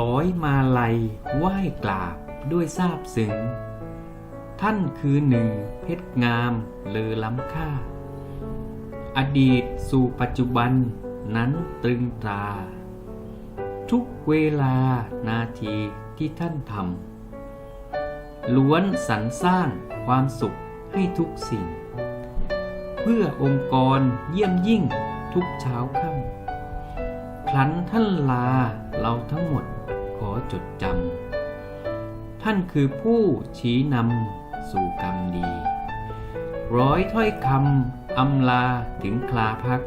ร้อยมาลัยไหว้กราบด้วยซาบซึ้ง ท่านคือหนึ่งเพชรงามเลอล้ำค่า อดีตสู่ปัจจุบันนั้นตรึงตราทุกเวลานาทีที่ท่านทำล้วนสรรสร้างความสุขให้ทุกสิ่ง เพื่อองค์กรเยี่ยมยิ่งทุกเช้าค่ำครั้นท่านลาเราทั้งหมด ขอจดจำท่านคือผู้ชี้นำสู่กรรมดี ร้อยถ้อยคำอำลาถึงคลาพัก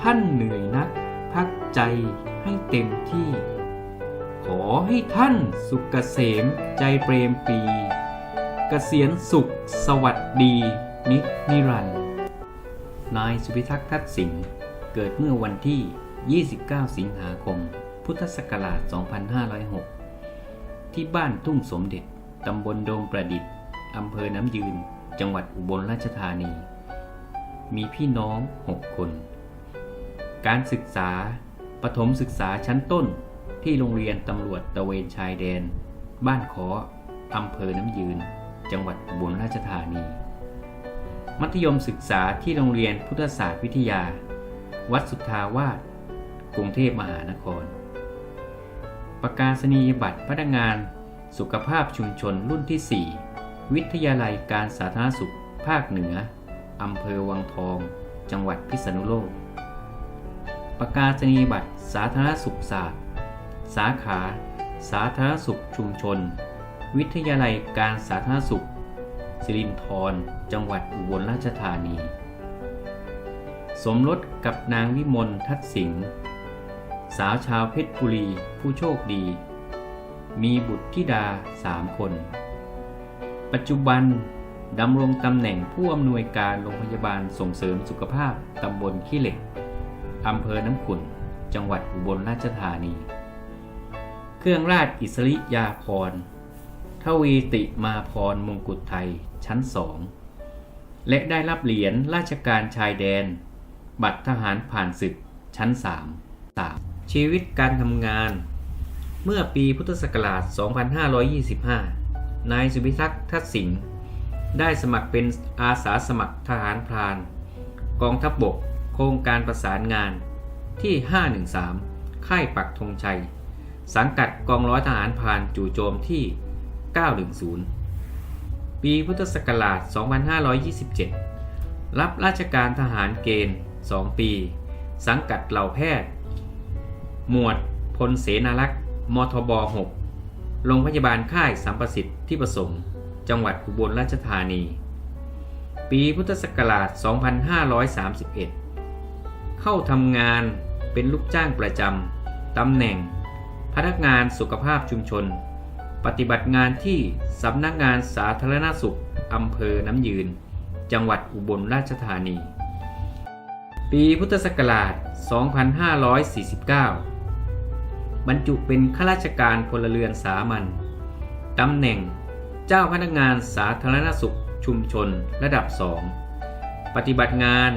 ท่านเหนื่อยนักพักใจให้เต็มที่ ขอให้ท่านสุขเกษมใจเปรมปรีเกษียณสุขสวัสดี นิจนิรันดร์นายสุพิทักษ์ทัดสิงห์เกิดเมื่อวันที่ 29 สิงหาคม พุทธศักราช 2506 ที่บ้านทุ่งสมเด็จ ตำบลโดมประดิษฐ์ อำเภอน้ำยืน จังหวัดอุบลราชธานี มีพี่น้อง 6 คน การศึกษาประถมศึกษาชั้นต้นที่โรงเรียนตำรวจตะเวนชายแดน บ้านขออำเภอน้ำยืน จังหวัดอุบลราชธานี มัธยมศึกษาที่โรงเรียนพุทธศาสตร์วิทยา วัดสุทธาวาสกรุงเทพมหานคร ประกาศนียบัตรพนักงาน สุขภาพชุมชนรุ่นที่ 4 วิทยาลัยการสาธารณสุข ภาคเหนืออำเภอวังทอง จังหวัดพิษณุโลก ประกาศนียบัตรสาธารณสุขศาสตร์ สาขา สาธารณสุขชุมชน วิทยาลัยการสาธารณสุขสิรินธรจังหวัดอุบลราชธานี สมรสกับนางวิมลทัดสิงห์ สาวชาวเพชรบุรีผู้โชคดี มีบุตรธิดาสามคน ปัจจุบันดำรงตำแหน่งผู้อำนวยการโรงพยาบาลส่งเสริมสุขภาพตำบลขี้เหล็กอำเภอน้ำขุ่น จังหวัดอุบลราชธานี เครื่องราชอิสริยาภรณ์ทวีติมาพรมงกุฎไทยชั้นสอง และได้รับเหรียญราชการชายแดน บัตรทหารผ่านศึกชั้น3 3 ชีวิตการทำงาน เมื่อปีพุทธศักราช 2525 นายสุพิทักษ์ทัดสิงห์ได้สมัครเป็นอาสาสมัครทหารพราน กองทัพบบกโครงการประสานงานที่ 513 ค่ายปักธงชัย สังกัดกองร้อยทหารพรานจู่โจมที่ 910 ปีพุทธศักราช 2527 รับราชการทหารเกณฑ์ 2 ปี สังกัดเหล่าแพทย์ หมวดพลเสนารักษ์มทบ 6 โรงพยาบาลค่ายสัมประสิทธิ์ที่ประสงค์ จังหวัดอุบลราชธานี ปีพุทธศักราช 2531 เข้าทำงานเป็นลูกจ้างประจำ ตำแหน่ง พนักงานสุขภาพชุมชน ปฏิบัติงานที่สำนักงานสาธารณสุขอำเภอน้ำยืน จังหวัดอุบลราชธานี ปีพุทธศักราช 2549 บรรจุเป็นข้าราชการพลเรือนสามัญตำแหน่ง เจ้าพนักงานสาธารณสุขชุมชนระดับ 2 ปฏิบัติงาน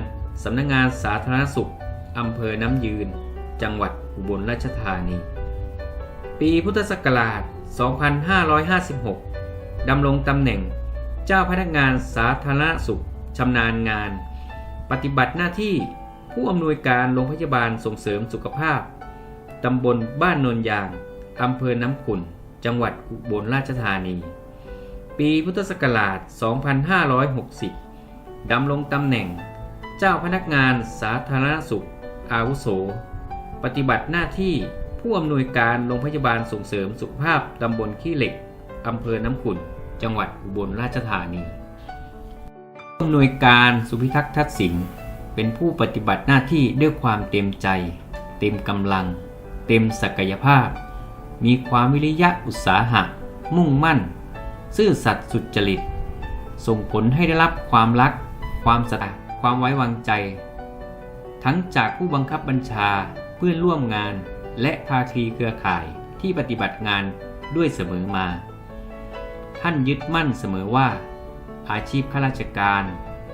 สำนักงานสาธารณสุขอำเภอน้ำยืน จังหวัดอุบลราชธานี ปีพุทธศักราช 2556 ดำรงตำแหน่ง เจ้าพนักงานสาธารณสุขชำนาญงาน ปฏิบัติหน้าที่ผู้อำนวยการโรงพยาบาลส่งเสริมสุขภาพ ตำบลบ้านนนยาง อำเภอน้ำขุ่น จังหวัดอุบลราชธานี ปีพุทธศักราช 2560 ดำรงตำแหน่ง เจ้าพนักงานสาธารณสุข อาวุโส ปฏิบัติหน้าที่ผู้อำนวยการโรงพยาบาลส่งเสริมสุขภาพตำบลขี้เหล็ก อำเภอน้ำขุ่น จังหวัดอุบลราชธานีผู้อำนวยการสุพิทักษ์ทัดสิงห์เป็นผู้ปฏิบัติหน้าที่ด้วยความเต็มใจ เต็มกำลัง เต็มศักยภาพ มีความวิริยะอุตสาหะ มุ่งมั่น ซื่อสัตย์สุจริต ส่งผลให้ได้รับความรัก ความศรัทธาความไว้วางใจ ทั้งจากผู้บังคับบัญชาเพื่อนร่วมงานและภาคีเครือข่ายที่ปฏิบัติงานด้วยเสมอมา ท่านยึดมั่นเสมอว่า อาชีพข้าราชการ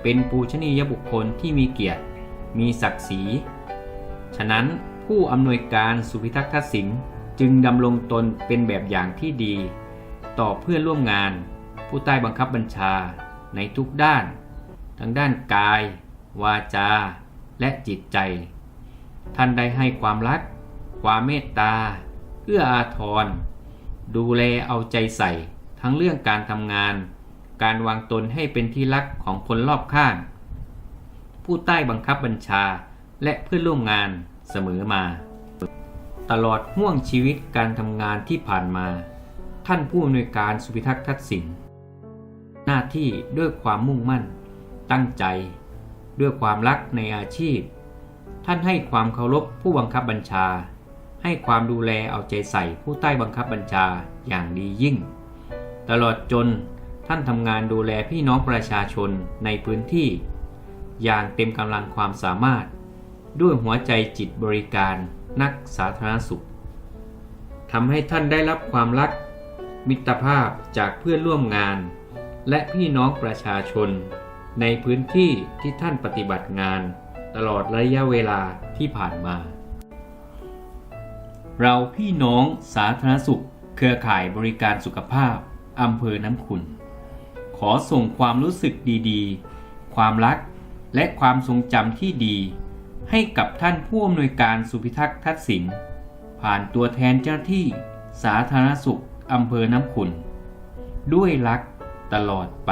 เป็นปูชนียบุคคลที่มีเกียรติ มีศักดิ์ศรี ฉะนั้น ผู้อำนวยการสุพิทักษ์ทัศสิงห์จึงดำรงตนเป็นแบบอย่างที่ดี ต่อเพื่อนร่วมงาน ผู้ใต้บังคับบัญชาในทุกด้าน ทั้งด้านกาย วาจา และจิตใจ ท่านได้ให้ความรัก ความเมตตา เอื้ออาทร ดูแลเอาใจใส่ทั้งเรื่องการทำงาน การวางตนให้เป็นที่รักของคนรอบข้าง ผู้ใต้บังคับบัญชาและเพื่อนร่วมงาน เสมอมา ตลอดห่วงชีวิตการทำงานที่ผ่านมา ท่านผู้อำนวยการสุพิทักษ์ทักษิณหน้าที่ด้วยความมุ่งมั่น ตั้งใจ ด้วยความรักในอาชีพ ท่านให้ความเคารพผู้บังคับบัญชา ให้ความดูแลเอาใจใส่ผู้ใต้บังคับบัญชาอย่างดียิ่ง ตลอดจนท่านทำงานดูแลพี่น้องประชาชนในพื้นที่ อย่างเต็มกำลังความสามารถ ด้วยหัวใจจิตบริการนักสาธารณสุขทำให้ท่านได้รับความรัก มิตรภาพจากเพื่อนร่วมงาน และพี่น้องประชาชน ในพื้นที่ที่ท่านปฏิบัติงาน ตลอดระยะเวลาที่ผ่านมา เราพี่น้องสาธารณสุข เครือข่ายบริการสุขภาพอำเภอน้ำขุนขอส่งความรู้สึกดีๆ ความรักและความทรงจำที่ดี ให้กับท่านผู้อำนวยการสุพิทักษ์ทักษิณผ่านตัวแทนเจ้าหน้าที่สาธารณสุขอำเภอน้ำขุนด้วยรักตลอดไป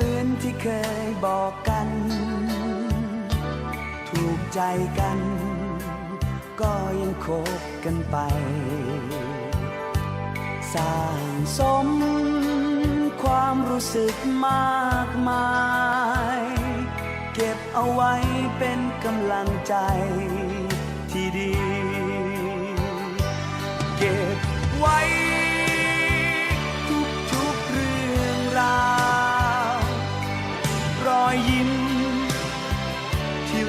เคยบอกกัน ถูกใจกัน ก็ยังคบกันไป สร้างสมความรู้สึกมากมาย เก็บเอาไว้เป็นกำลังใจที่ดี เก็บไว้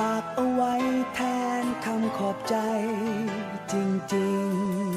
ฝากเอาไว้แทนคำขอบใจจริงๆ